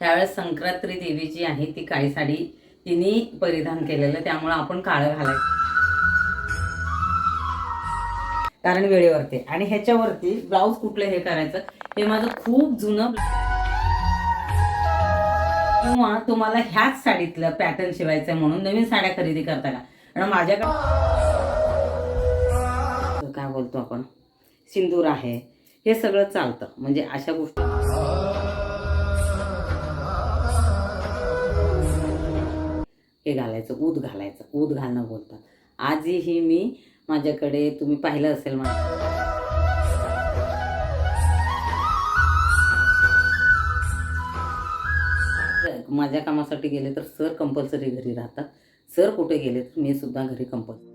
त्यावेळेस संक्रांत्री देवी जी आहे ती काळी साडी तिने परिधान केलेलं त्यामुळं आपण काळं घालायचं. कारण वेळेवरती. आणि ह्याच्यावरती ब्लाऊज कुठलं हे करायचं हे माझं खूप जुनं किंवा तुम्हाला ह्याच साडीतलं पॅटर्न शिवायचं म्हणून नवीन साड्या खरेदी करता आणि कारण माझ्याकडे काय बोलतो आपण? सिंदूर आहे. हे सगळं चालतं. म्हणजे अशा गोष्टी हे घालायचं ऊद घालायचं. ऊद घालणं बोलतात. आजही मी माझ्याकडे तुम्ही पाहिलं असेल मला माझ्या कामासाठी गेले तर सर कंपल्सरी घरी राहतात. सर कुठे गेले तर मी सुद्धा घरी कंपल्सरी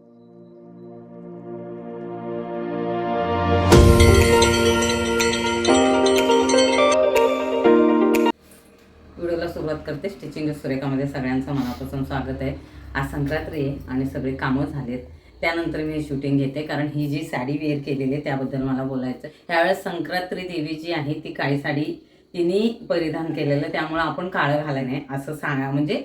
करते. स्टिचिंग सुरेखामध्ये सगळ्यांचं मनापासून स्वागत आहे. आज संक्रांती आहे आणि सगळे कामं झालेत. त्यानंतर मी शूटिंग घेते कारण ही जी साडी वेअर केलेली आहे त्याबद्दल मला बोलायचं त्यावेळेस संक्रांती देवी जी आहे ती काळी साडी तिने परिधान केलेलं त्यामुळं आपण काळं घालायला नाही असं सांगा म्हणजे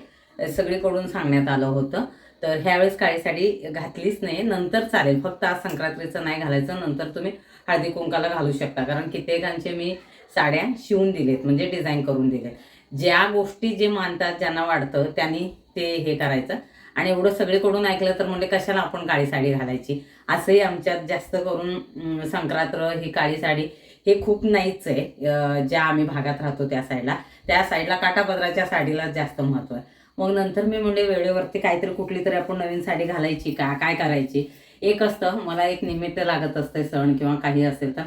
सगळीकडून सांगण्यात आलं होतं. तर ह्यावेळेस काळी साडी घातलीच नाही नंतर चालेल. फक्त आज संक्रांतीचं नाही घालायचं नंतर तुम्ही हळदी कुंकाला घालू शकता. कारण कित्येकांचे मी साड्या शिवून दिलेत म्हणजे डिझाईन करून दिलेत. ज्या गोष्टी जे मानतात ज्यांना वाढतं त्यांनी ते हे करायचं. आणि एवढं सगळीकडून ऐकलं तर म्हणजे कशाला आपण काळी साडी घालायची? असंही आमच्यात जास्त करून संक्रांत ही काळी साडी हे खूप नाहीच आहे ज्या आम्ही भागात राहतो त्या साईडला. त्या साईडला काटापदराच्या साडीला जास्त महत्त्व आहे. मग नंतर मी म्हणजे वेळेवरती काहीतरी कुठली तरी आपण नवीन साडी घालायची का? काय करायची? एक असतं मला एक निमित्त लागत असते सण किंवा काही असेल तर.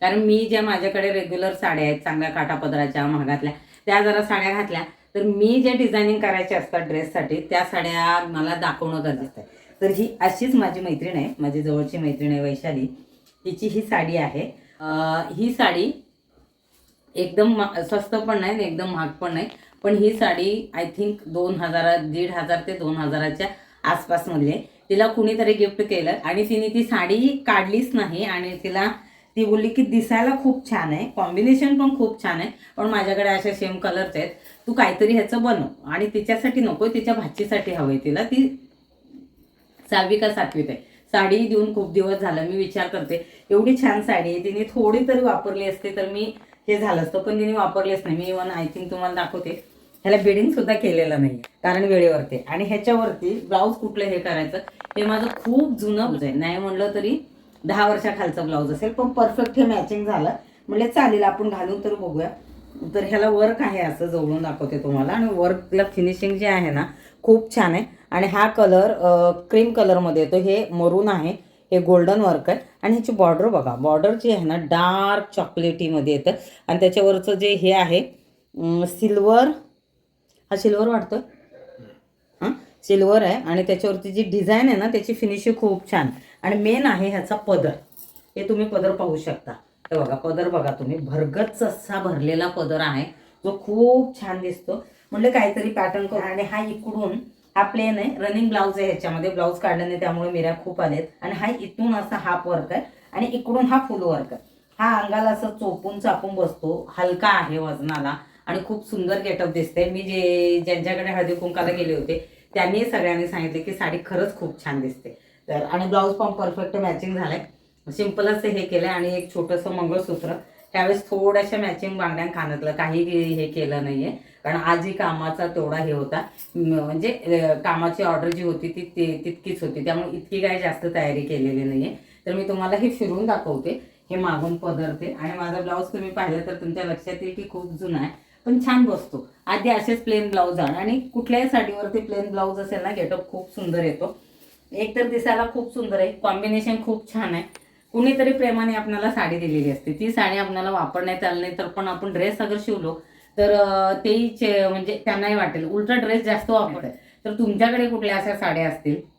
कारण मी ज्या माझ्याकडे रेग्युलर साड्या आहेत चांगल्या काटापदराच्या महागातल्या त्या जरा साड्या घातल्या. तर मी जे डिझायनिंग करायचे असतात ड्रेससाठी त्या साड्या मला दाखवणं गरजेचं आहे. तर ही अशीच माझी मैत्रीण आहे माझी जवळची मैत्रीण आहे वैशाली. तिची ही साडी आहे. ही साडी एकदम स्वस्त पण नाही एकदम महाग पण नाही. पण ही साडी आय थिंक दोन हजार दीड हजार ते दोन हजाराच्या आसपासमधली आहे. तिला कुणीतरी गिफ्ट केलं आणि तिने ती साडी काढलीच नाही आणि तिला ती बोलली की दिसायला खूप छान आहे कॉम्बिनेशन पण खूप छान आहे पण माझ्याकडे अशा सेम कलरचे आहेत. तू काहीतरी ह्याचं बनव आणि तिच्यासाठी नको तिच्या भाचीसाठी हवंय तिला. ती सहावी का सातवीत आहे? साडी देऊन खूप दिवस झालं मी विचार करते. एवढी छान साडी आहे तिने थोडी तरी वापरली असते तर मी हे झालं असतं पण तिने वापरलीच नाही मी इवन आय थिंक तुम्हाला दाखवते. ह्याला बिडिंग सुद्धा केलेलं नाही कारण वेळेवरती. आणि ह्याच्यावरती ब्लाऊज कुठलं हे करायचं हे माझं खूप जुनं आहे. नाही म्हणलं तरी दहा वर्षाखालचं ब्लाऊज असेल पण परफेक्ट हे मॅचिंग झालं. म्हणजे चालेल आपण घालून तर बघूया. तर ह्याला वर्क आहे असं जवळून दाखवते तुम्हाला. आणि वर्कला फिनिशिंग जे आहे ना खूप छान आहे. आणि हा कलर क्रीम कलरमध्ये येतो. हे मरून आहे. हे गोल्डन वर्क आहे. आणि ह्याची बॉर्डर बघा. बॉर्डर जी आहे ना डार्क चॉकलेटीमध्ये येतं. आणि त्याच्यावरचं जे हे आहे सिल्वर हा सिल्वर वाटतोय हां? सिल्वर आहे. आणि त्याच्यावरती जी डिझाईन आहे ना त्याची फिनिशिंग खूप छान. आणि मेन आहे ह्याचा पदर. हे तुम्ही पदर पाहू शकता. हे बघा पदर बघा तुम्ही. भरगच असा भरलेला पदर आहे. जो खूप छान दिसतो. म्हणजे काहीतरी पॅटर्न करून आणि हा इकडून हा प्लेन आहे. रनिंग ब्लाऊज आहे ह्याच्यामध्ये. ब्लाऊज काढल्याने त्यामुळे मिऱ्या खूप आलेत. आणि हा इथून असा हाफ वर्क आहे. आणि इकडून हा फुल वर्क आहे. हा अंगाला असं चोपून चापून बसतो. हलका आहे वजनाला. आणि खूप सुंदर गेटअप दिसते मी जे ज्यांच्याकडे हळदी कुंकाला गेले होते त्यांनी सगळ्यांनी सांगितले की साडी खरंच खूप छान दिसते. तर आणि ब्लाऊज पण परफेक्ट मॅचिंग झालंय. सिम्पलच हे केलंय आणि एक छोटंसं मंगळसूत्र. त्यावेळेस थोड्याशा मॅचिंग बांगड्या खाण्यातलं काही हे केलं नाहीये. कारण आजही कामाचा तेवढा हे होता. म्हणजे कामाची ऑर्डर जी होती ती तितकीच होती. त्यामुळे इतकी काही जास्त तयारी केलेली नाहीये. तर मी तुम्हाला हे फिरून दाखवते. हे मागून पदरते. आणि माझा ब्लाऊज तुम्ही पाहिलं तर तुमच्या लक्षात येईल की खूप जुना आहे. पण छान बसतो. आधी असेच प्लेन ब्लाऊज आण. आणि कुठल्याही साडीवरती प्लेन ब्लाऊज असेल ना गेटअप खूप सुंदर येतो. एक तर दिसायला खूप सुंदर आहे. कॉम्बिनेशन खूप छान आहे. कुणीतरी प्रेमाने आपल्याला साडी दिलेली असते. ती साडी आपल्याला वापरण्यात आली नाही तर पण आपण ड्रेस अगर शिवलो तर तेही चे- म्हणजे त्यांनाही वाटेल. उलटा ड्रेस जास्त वापरत तर तुमच्याकडे कुठल्या अशा साड्या असतील?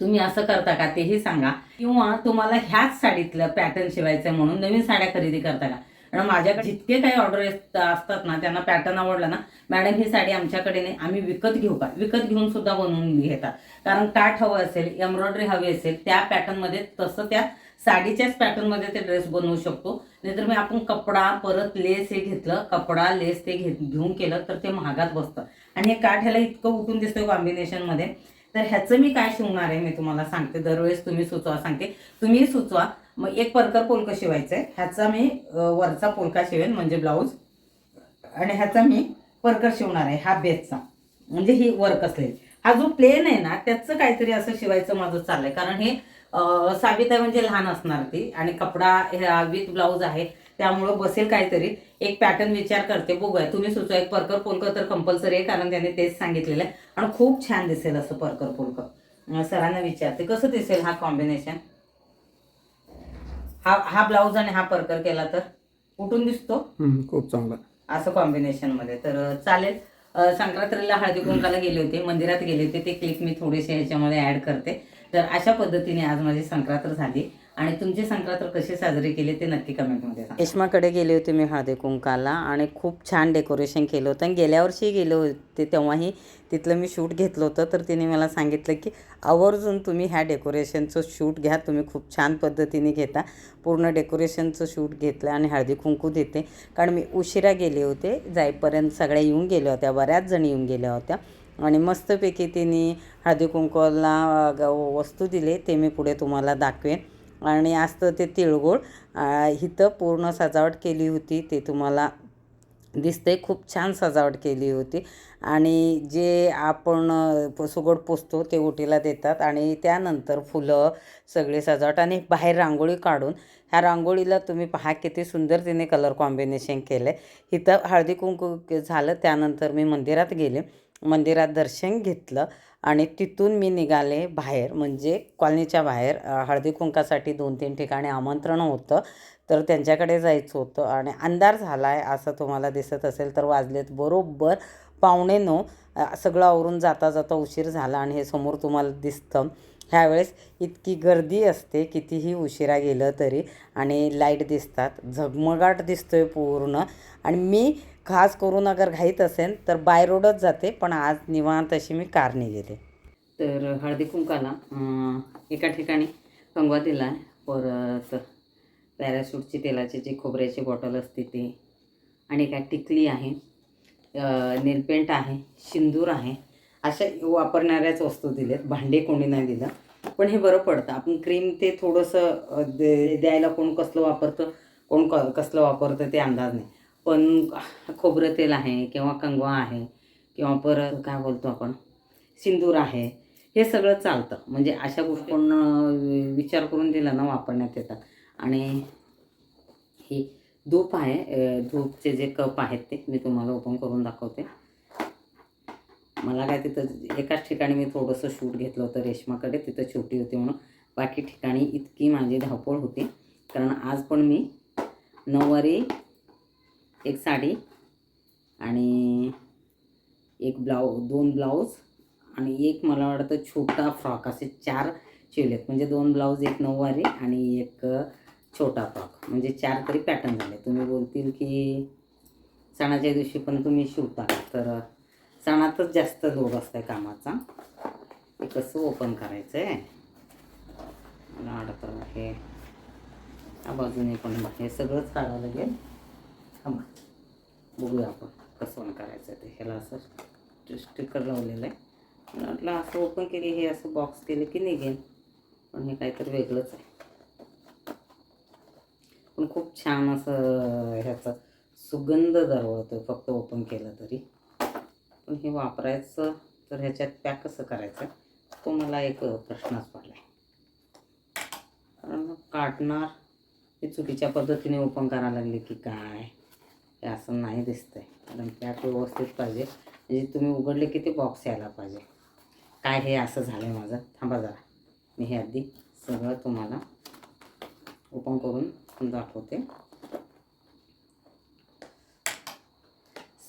तुम्ही असं करता का? तेही सांगा. किंवा तुम्हाला ह्याच साडीतलं पॅटर्न शिवायचं म्हणून नवीन साड्या खरेदी करता का? कारण माझ्याकडे जितके काही ऑर्डर असतात ना त्यांना पॅटर्न आवडला ना मॅडम ही साडी आमच्याकडे नाही आम्ही विकत घेऊ का? विकत घेऊन सुद्धा बनवून घेतात. कारण काठ हवं असेल एम्ब्रॉयडरी हवी असेल त्या पॅटर्नमध्ये तसं त्या साडीच्याच पॅटर्नमध्ये ते ड्रेस बनवू शकतो. नाहीतर मी आपण कपडा परत लेस हे घेतलं कपडा लेस ते घेत घेऊन केलं तर ते महागात बसतं. आणि हे काठ ह्याला इतकं उठून दिसतं कॉम्बिनेशनमध्ये तर ह्याचं मी काय शिवणार आहे मी तुम्हाला सांगते. दरवेळेस तुम्ही सुचवा सांगते. तुम्ही सुचवा मग एक परकर पोलकं शिवायचं आहे ह्याचा मी वरचा पोलका शिवेन म्हणजे ब्लाऊज. आणि ह्याचा मी परकर शिवणार आहे हा बेसचा. म्हणजे ही वर्क असलेली. हा जो प्लेन आहे ना त्याचं काहीतरी असं शिवायचं माझं चाललंय. कारण हे अं, साबित आहे म्हणजे लहान असणार ती. आणि कपडा विथ ब्लाऊज आहे. त्यामुळं बसेल काहीतरी. एक पॅटर्न विचार करते बघूया. तुम्ही सुचवा एक परकर पोलकर तर कंपल्सरी आहे कारण त्याने तेच सांगितलेलं आहे. आणि खूप छान दिसेल असं परकर पोलकं. सरांना विचारते कसं दिसेल हा कॉम्बिनेशन हा हा ब्लाऊज आणि हा परकर केला तर कुठून दिसतो. हम्म, खूप चांगला. असं कॉम्बिनेशनमध्ये तर अ, चालेल. संक्रांतीला हळदी कुंकाला गेले होते मंदिरात गेले होते. ते क्लिप मी थोडेसे याच्यामध्ये ॲड करते. तर अशा पद्धतीने आज माझी संक्रांत झाली. आणि तुमची संक्रांत कशी साजरी केली ते नक्की कमेंटमध्ये सांगा. रेश्माकडे गेले होते मी हळदी कुंकाला आणि खूप छान डेकोरेशन केलं होतं. आणि गेल्या वर्षी गेले होते तेव्हाही तिथलं मी शूट घेतलं होतं तर तिने मला सांगितलं की आवर्जून तुम्ही ह्या डेकोरेशनचं शूट घ्या तुम्ही खूप छान पद्धतीने घेता. पूर्ण डेकोरेशनचं शूट घेतलं आणि हळदी कुंकू देते. कारण मी उशिरा गेले होते जाईपर्यंत सगळ्या येऊन गेल्या होत्या बऱ्याच जणी येऊन गेल्या होत्या. आणि मस्तपैकी तिने हळदी कुंकूला वस्तू दिले ते मी पुढे तुम्हाला दाखवेन. आणि आज तर ते तिळगुळ इथं पूर्ण सजावट केली होती ते तुम्हाला दिसते खूप छान सजावट केली होती. आणि जे आपण सुगड पोचतो ते ओटीला देतात आणि त्यानंतर फुलं सगळे सजावट आणि बाहेर रांगोळी काढून ह्या रांगोळीला तुम्ही पहा किती सुंदर तिने कलर कॉम्बिनेशन केलं आहे इथं हळदी कुंकू झालं त्यानंतर मी मंदिरात गेले. मंदिरात दर्शन घेतलं आणि तिथून मी निघाले बाहेर. म्हणजे कॉलनीच्या बाहेर. हळदीकुंकासाठी हळदी कुंकासाठी दोन तीन ठिकाणी आमंत्रण होतं. तर त्यांच्याकडे जायचं होतं आणि अंधार झाला आहे असं तुम्हाला दिसत असेल तर वाजलेत बरोबर पावणे नऊ. सगळं आवरून जाता जाता उशीर झाला आणि हे समोर तुम्हाला दिसतं. ह्यावेळेस इतकी गर्दी असते कितीही उशिरा गेलं तरी. आणि लाइट दिसतात. झगमगाट दिसतोय पूर्ण. आणि मी खास करून अगर घाईत असेल तर बाय रोडच जाते पण आज निवांत अशी मी कारने गेले तर हळदी कुंकाला एका ठिकाणी कंगवा दिला आहे परत पॅराशूटची तेलाची जी खोबऱ्याची बॉटल असते ते. आणि काय टिकली आहे नेलपेंट आहे शिंदूर आहे. अशा वापरणाऱ्याच वस्तू दिल्यात. भांडे कोणी नाही दिलं. पण हे बरं पडतं. आपण क्रीम ते थोडंसं दे द्यायला कोण कसलं वापरतं कोण क कसलं वापरतं ते अंदाज नाही. पण खोबरं तेल आहे किंवा कंगवा आहे किंवा परत काय बोलतो आपण? सिंदूर आहे. हे सगळं चालतं. म्हणजे अशा गोष्टी पण विचार करून दिला ना वापरण्यात येतात. आणि ही धूप आहे. धूपचे जे कप आहेत ते मी तुम्हाला ओपन करून दाखवते. मला काय तिथं एकाच ठिकाणी मी थोडंसं शूट घेतलं होतं रेशमाकडे. तिथं छोटी होती म्हणून. बाकी ठिकाणी इतकी माझी धावपळ होती. कारण आज पण मी नऊवारी एक साडी आणि एक ब्लाऊ दोन ब्लाऊज आणि एक मला वाटतं छोटा फ्रॉक असे चार शिवलेत म्हणजे दोन ब्लाऊज एक नऊवारी आणि एक छोटा फ्रॉक. म्हणजे चार तरी पॅटर्न झाले. तुम्ही बोलतील की सणाच्या दिवशी पण तुम्ही शिवता तर सणातच जास्त लोड असतं कामाचा. हे कसं ओपन करायचं आहे मला वाटतं हे बाजूने पण हे सगळंच काढावं लागेल. थांबा. बघूया आपण कसं ऑन करायचं ते. ह्याला असं स्टिकर लावलेलं आहे. म्हटलं असं ओपन केले हे असं बॉक्स केले की निघेल. पण हे काहीतरी वेगळंच आहे. पण खूप छान असं ह्याचा सुगंध दरवळतो फक्त ओपन केलं तरी. पण हे वापरायचं तर ह्याच्यात पॅक कसं करायचं तो मला एक प्रश्नच पडला आहे कारण काढणार हे चुकीच्या पद्धतीने ओपन करायला लागले की काय? हे असं नाही दिसतंय. कारण पॅक व्यवस्थित पाहिजे. म्हणजे तुम्ही उघडले की ते बॉक्स यायला पाहिजे. काय हे असं झालं आहे माझं? थांबा जरा. मी हे आधी सगळं तुम्हाला ओपन करून दाखवते.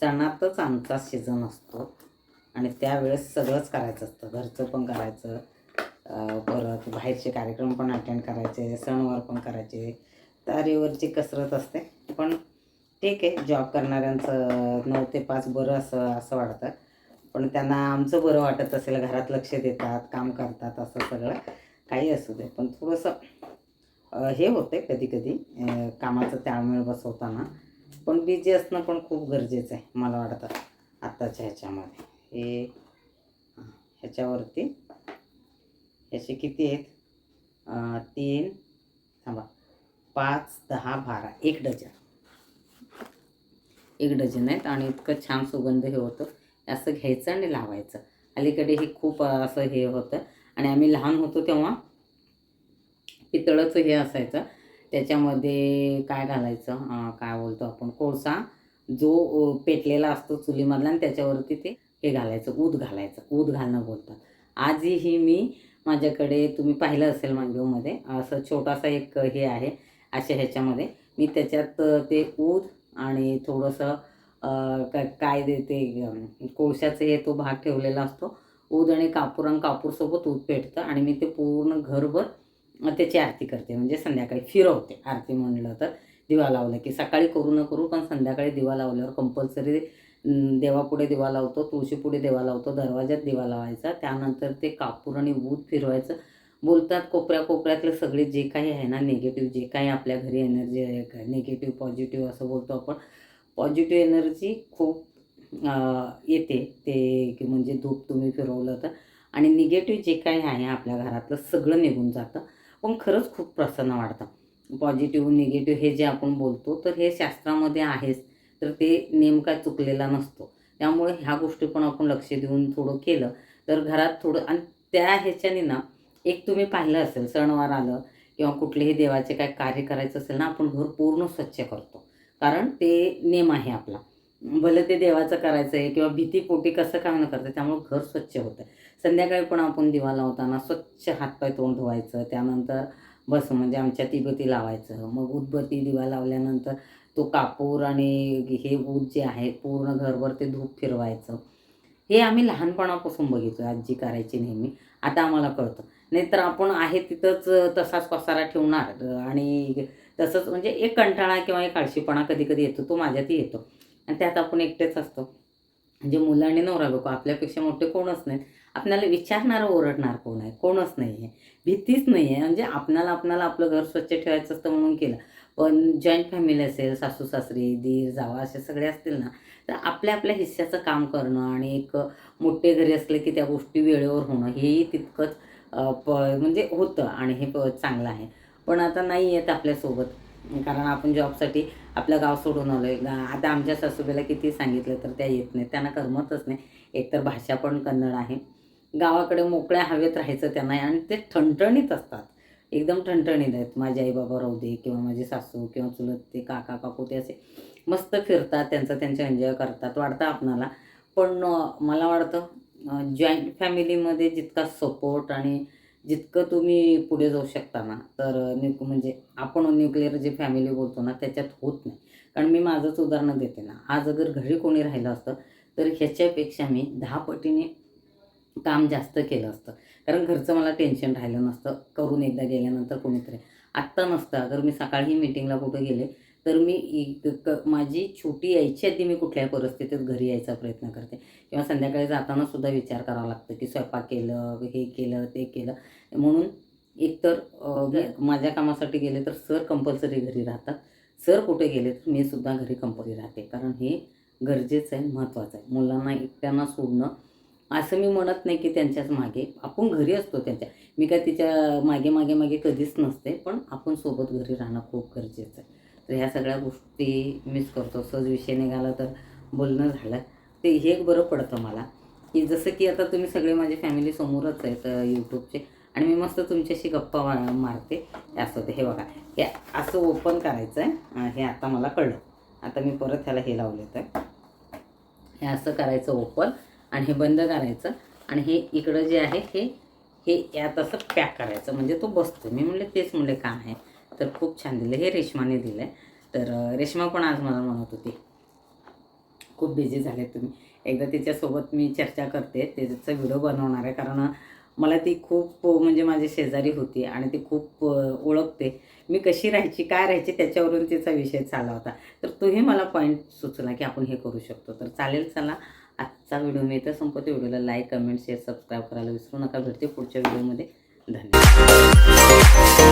सणातच आमचा सीझन असतो. आणि त्यावेळेस सगळंच करायचं असतं. घरचं पण करायचं. परत बाहेरचे कार्यक्रम पण अटेंड करायचे. सणवार पण करायचे. तारेवरची कसरत असते. पण ठीक आहे जॉब करणाऱ्यांचं नऊ ते पाच बरं असं असं वाटतं. पण त्यांना आमचं बरं वाटत असेल घरात लक्ष देतात काम करतात असं सगळं काही असू दे. पण थोडंसं हे होतं कधी कधी कामाचं ताळमेळ बसवताना. पण बिझी असणं पण खूप गरजेचं आहे मला वाटतं आत्ताच्या ह्याच्यामध्ये. हे ह्याच्यावरती. ह्याचे किती आहेत? तीन थांबा. पाच दहा बारा एक डझन. एक डझन आहेत आणि इतकं छान सुगंध हे होतं. असं घ्यायचं आणि लावायचं. अलीकडे हे खूप असं हे होतं. आणि आम्ही लहान होतो तेव्हा पितळचं हे असायचं. त्याच्यामध्ये काय घालायचं? काय बोलतो आपण? कोळसा जो पेटलेला असतो चुलीमधला आणि त्याच्यावरती ते हे घालायचं. ऊद घालायचं. ऊद घालणं बोलतात. आजही मी माझ्याकडे तुम्ही पाहिलं असेल मांडवीमध्ये असं छोटासा एक हे आहे अशा ह्याच्यामध्ये. मी त्याच्यात ते ऊद आणि थोडंसं का काय देते कोळशाचे हे तो भाग ठेवलेला असतो. ऊद आणि कापूर आणि कापूरसोबत ऊद पेटतं आणि मी ते पूर्ण घरभर त्याची आरती करते. म्हणजे संध्याकाळी फिरवते. आरती म्हणलं तर दिवा लावला की सकाळी करू न करू पण संध्याकाळी दिवा लावल्यावर कंपल्सरी देवापुढे दिवा लावतो तुळशीपुढे देवा लावतो दरवाज्यात दिवा लावायचा. त्यानंतर ते कापूर आणि ऊद फिरवायचं. बोलतात कोपऱ्या कोपऱ्यातले सगळे जे काही आहे ना निगेटिव्ह जे काही आपल्या घरी एनर्जी आहे निगेटिव्ह पॉझिटिव्ह असं बोलतो आपण. पॉझिटिव्ह एनर्जी खूप येते. ते की म्हणजे धूप तुम्ही फिरवलं तर. आणि निगेटिव्ह जे काही आहे आपल्या घरातलं सगळं निघून जातं. पण खरंच खूप प्रसन्न वाटतं. पॉझिटिव्ह निगेटिव्ह हे जे आपण बोलतो तर हे शास्त्रामध्ये आहेच. तर ते नेमका चुकलेला नसतो. त्यामुळे ह्या गोष्टी पण आपण लक्ष देऊन थोडं केलं तर घरात थोडं आणि त्या ह्याच्याने ना एक तुम्ही पाहिलं असेल सणवार आलं किंवा कुठलेही देवाचे काय कार्य करायचं असेल ना आपण घर पूर्ण स्वच्छ करतो. कारण ते नेम आहे आपला. भले ते देवाचं करायचं आहे किंवा भीतीपोटी कसं काय न करतं त्यामुळे घर स्वच्छ होतं संध्याकाळी पण आपण दिवा लावताना स्वच्छ हातपाय तोंड धुवायचं त्यानंतर बस म्हणजे आमच्या तिबती लावायचं. मग उदबत्ती दिवा लावल्यानंतर तो कापूर आणि हे ऊद जे आहे पूर्ण घरभर ते धूप फिरवायचं. हे आम्ही लहानपणापासून बघितलं आजी करायची नेहमी. आता आम्हाला कळतं. नाहीतर आपण आहे तिथंच तसाच पसारा ठेवणार. आणि तसंच म्हणजे एक कंटाळा किंवा एक आळशीपणा कधी कधी येतो तो माझ्यातही येतो. आणि त्यात आपण एकटेच असतो. म्हणजे मुलं आणि नवरा लोक आपल्यापेक्षा मोठे कोणच नाहीत. आपल्याला विचारणारं ओरडणार कोण आहे? कोणच नाही आहे भीतीच नाही आहे म्हणजे आपणाला आपणाला आपलं घर स्वच्छ ठेवायचं असतं म्हणून केलं. पण जॉईंट फॅमिली असेल सासू सासरी दीर जावा असे सगळे असतील ना तर आपल्या आपल्या हिस्स्याचं काम करणं आणि एक मोठे घरी असले की त्या गोष्टी वेळेवर होणं हेही तितकंच प म्हणजे होतं आणि हे प चांगलं आहे. पण आता नाही आहेत आपल्यासोबत. कारण आपण जॉबसाठी आपलं गाव सोडून आलो आहे आता आमच्या सासूबाईला किती सांगितलं तर त्या येत नाही त्यांना करमतच नाही. एकतर भाषा पण कन्नड आहे. गावाकडे मोकळ्या हवेत राहायचं त्यांना आणि ते ठणठणीत असतात. एकदम ठणठणीत आहेत. माझे आई बाबा राहू दे किंवा माझे सासू किंवा चुलत ते काका काकू ते असे मस्त फिरतात. त्यांचं त्यांचे एन्जॉय करतात. वाटतं आपणाला. पण मला वाटतं जॉईंट फॅमिलीमध्ये जितका सपोर्ट आणि जितकं तुम्ही पुढे जाऊ शकता ना तर न्यू म्हणजे आपण न्यूक्लिअर जे फॅमिली बोलतो ना त्याच्यात होत नाही. कारण मी माझंच उदाहरण देते ना आज अगर घरी कोणी राहिलं असतं तर ह्याच्यापेक्षा मी दहा पटीने काम जास्त केलं असतं. कारण घरचं मला टेन्शन राहिलं नसतं करून एकदा गेल्यानंतर कोणीतरी. आत्ता नसतं अगर मी सकाळी मीटिंगला कुठं गेले तर मी माझी छोटी यायची आधी मी कुठल्याही परिस्थितीत घरी यायचा प्रयत्न करते. किंवा संध्याकाळी जाताना सुद्धा विचार करावा लागतं की स्वयंपाक केलं हे केलं ते केलं. म्हणून एकतर माझ्या कामासाठी गेले तर सर कंपल्सरी घरी राहतात. सर कुठे गेले तर मी सुद्धा घरी कंपल्सरी राहते. कारण हे गरजेचं आहे महत्त्वाचं आहे. मुलांना एकट्यानं सोडणं असं मी म्हणत नाही की त्यांच्याच मागे. आपण घरी असतो त्यांच्या. मी काय तिच्यामागे मागे मागे कधीच नसते. पण आपण सोबत घरी राहणं खूप गरजेचं आहे. तर ह्या सगळ्या गोष्टी मिस करतो. सहज विषय निघाला तर बोलणं झालं. ते हे एक बरं पडतं मला. की जसं की आता तुम्ही सगळे माझे फॅमिली समोरच आहेत यूट्यूबचे आणि मी मस्त तुमच्याशी गप्पा मारते. असं होते हे बघा. हे असं ओपन करायचं आहे हे आता मला कळलं. आता मी परत ह्याला हे लावले तर. हे असं करायचं ओपन आणि हे बंद करायचं. आणि हे इकडं जे आहे हे हे यात असं पॅक करायचं. म्हणजे तो बसतो मी म्हणले तेच म्हणले काम आहे. तर खूप छान दिलं. हे रेशमाने दिलं आहे तर रेश्मा पण आज मला म्हणत होती खूप बिझी झाले तुम्ही. एकदा तिच्यासोबत मी चर्चा करते. त्याचा व्हिडिओ बनवणार आहे. कारण मला ती खूप म्हणजे माझी शेजारी होती आणि ती खूप ओळखते. मी कशी राहायची काय राहायची त्याच्यावरून तिचा विषय चालला होता. तर तोही मला पॉईंट सुचला की आपण हे करू शकतो. तर चालेल चला. आजचा व्हिडिओ मी तर संपवते. व्हिडिओला लाईक कमेंट शेअर सबस्क्राईब करायला विसरू नका. भेटते पुढच्या व्हिडिओमध्ये धन्यवाद.